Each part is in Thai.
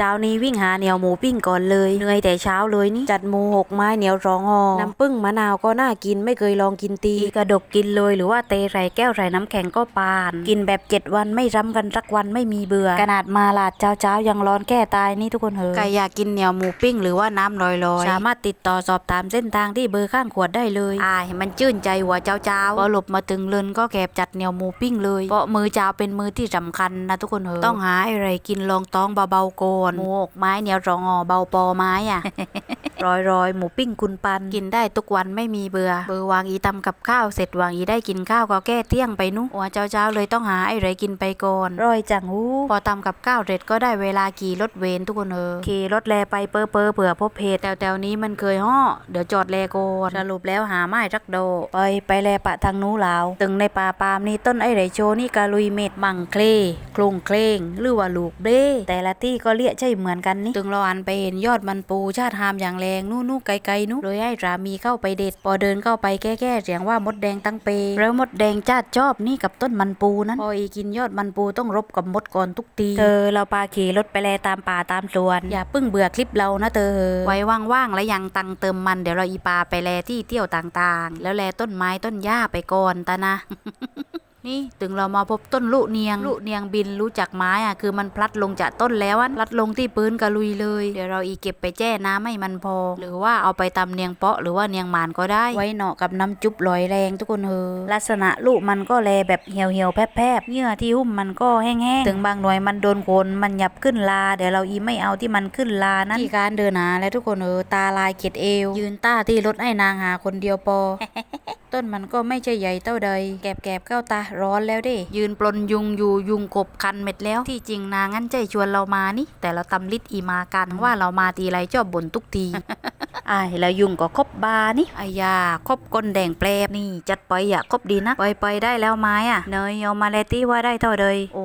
เจ้านี้วิ่งหาเหนียวหมูปิ้งก่อนเลยเหนื่อยแต่เช้าเลยนี่จัดหมูหกไม้เหนียวรองหอน้ำปึ้งมะนาวก็น่ากินไม่เคยลองกินตีกระดกกินเลยหรือว่าเตใส่แก้วใส่น้ำแข็งก็ปาน กินแบบเจ็ดวันไม่ซ้ำกันสักวันไม่มีเบื่อ ขนาดมาลาดเจ้าเจ้าๆยังร้อนแก้ตายนี่ทุกคนเหอะใครอยากกินเหนียวหมูปิ้งหรือว่าน้ำลอยๆสามารถติดต่อสอบถามเส้นทางที่เบอร์ข้างขวดได้เลยอายมันชื่นใจหัวเจ้าเจ้าๆพอหลบมาถึงเลินก็แกบจัดเหนียวหมูปิ้งเลยเพราะมือเจ้าเป็นมือที่สำคัญนะทุกคนเหอะต้องหาอะไรกินลองต้องเบาๆก่อนหมูหกไม้เหนียวรองอเบาปอไม้อะรอยรอยๆหมูปิ้งคุณปัน กินได้ทุกวันไม่มีเบื่อเบอร์วางอีตำกับข้าวเสร็จวางอีได้กินข้าวก็แก้เที่ยงไปนุหัวเจ้าเจ้าๆเลยต้องหาไอ้ไรกินไปก่อนรอยจังหูพอตำกับข้าวเสร็จก็ได้เวลาขี่รถเวนทุกคนเออขี่รถแลไปเปอเปอเผื่อพบเพจแต่แถวๆนี้มันเคยห่อเดี๋ยวจอดแลก่อนสรุปแล้วหาไม้รักโดไปไปแลปะทางนู้ลาวตึงในป่าปามนี่ต้นไอ้ไรโชนี่กาลุยเม็ดมังเคลโครงเคลงหรือว่าลูกเบ้แต่ละที่ก็เรียกใช่เหมือนกันนี่ ตึงเราอันไปเห็นยอดมันปูชาติหามอย่างแรงนู่นนู่ไกลๆนู่เลยให้สามีเข้าไปเด็ด พอเดินเข้าไปแก้ๆเสียงว่ามดแดงตั้งเปแล้วมดแดงจ้าชอบนี่กับต้นมันปูนั้นพออีกินยอดมันปูต้องรบกับมดก่อนทุกทีเธอเราปาขี่รถไปแลตามป่าตามสวนอย่าเพิ่งเบื่อคลิปเรานะเธอ ไว้ว่างๆแล้วยังตังเติมมันเดี๋ยวเราอีปาไปแลที่เที่ยวต่างๆ แล้วแลต้นไม้ต้นหญ้าไปก่อนตานะ นี่ถึงเรามาพบต้นลุเนียงลุเนียงบินรู้จักไม้อะคือมันพลัดลงจากต้นแล้วอะพลัดลงที่พื้นกระลุยเลย เดี๋ยวเราอีเก็บไปแจ้น้ำให้มันพอ หรือว่าเอาไปตำเนียงเปาะหรือว่าเนียงหมานก็ได้ ไว้เหนาะกับน้ำจุบลอยแรงทุกคนเฮอลักษณะลูกมันก็แลแบบเหี่ยวเหี่ยวๆแผบๆเยื่อที่หุ้มมันก็แห้งๆถึงบางหน่วยมันโดนโคนมันหยับขึ้นลาเดี๋ยวเราอีไม่เอาที่มันขึ้นลานั้นที่การเดินหาแล้วทุกคนเออตาลายเกียดเอว ยืนต้าที่รถไอ้นางหาคนเดียวพอ ต้นมันก็ไม่ใช่ใหญ่เท่าใด แกบแกบๆเข้าตาร้อนแล้วเด้ ยืนปลนยุงอยู่ยุงกบคันเม็ดแล้ว ที่จริงนางงั้นใจชวนเรามานี่ แต่เราตำลิดอีมากันว่าเรามาทีไรชอบบ่นทุกทีอายแล้วยุงก็คบบานี่อายาคบก้นแดงแปลบนี่ จัดไปอย่าคบดีนะปล่อยไปได้แล้วไม้อะเนยเอามาเลตี้ว่าได้เท่าใดโอ้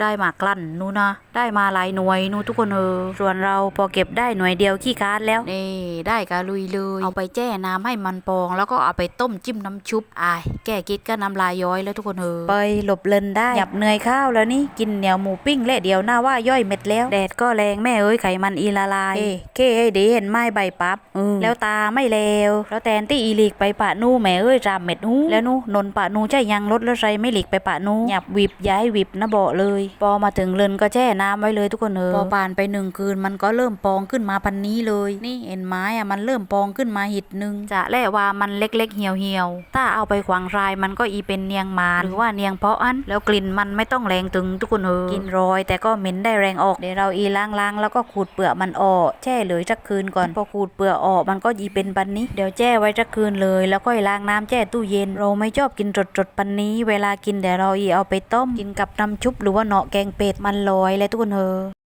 ได้มากลั่นนูนะ ได้มาหลายหน่วยนูทุกคนเออส่วนเราพอเก็บได้หน่วยเดียวขี้คาดแล้วนี่ได้กะลุยเลยเอาไปแจ้น้ำให้มันปอง แล้วก็เอาไปต้มจิ้มน้ำชุบอายแก้กิ๊กก็น้ำลายย้อยแล้วทุกคนเออไปหลบเลินได้หยับเหนื่อยข้าวแล้วนี่กินเหนียวหมูปิ้งและเดียวหน้าว่าย่อยเม็ดแล้วแดดก็แรงแม่เอ้ยไขมันอีละลายเอ้เคไอ้ดีเห็นไม้ใบปับอืมแล้วตาไม่เลวแล้วแทนที่อีหลีกไปปะนู่แม่เอ้ยรามเม็ดหูแล้วนู่นนปะนูใช่ยังรถแล้วไรไม่หลีกไปปะนูหยับวิบย้ายวิบนะเบาเลยพอมาถึงเลินก็แช่น้ำไว้เลยทุกคนเออพอผ่านไปหนึ่งคืนมันก็เริ่มปองขึ้นมาพันนี้เลย นี่เห็นไม้อะมันเริ่มปองขึ้นมาหิดหนึ่งจะแล่ว่ามันเล็กๆเหี่ยวเหี่ยวๆถ้าเอาไปขวางรายมันก็อีเป็นเนียงมาหรือว่าเนียงเพาะอันแล้วกลิ่นมันไม่ต้องแรงถึงทุกคนเออกินรอย แต่ก็เหม็นได้แรงออกเดี๋ยวเราอีล้างๆแล้วก็ขูดเปลือกมันออกแช่เลยสักคืนก่อนพอขูดเปลือกออกมันก็อีเป็นปันนี้ เดี๋ยวแช่ไว้สักคืนเลย แล้วก็ล้างน้ำแช่ตู้เย็น เราไม่ชอบกินสดๆปันนี้ เวลากินเดี๋ยวเราอีเอาไปต้มกินกับน้ำชุบหรือว่าเนาะแกงเป็ดมันลอยเลยทุกคนเฮอ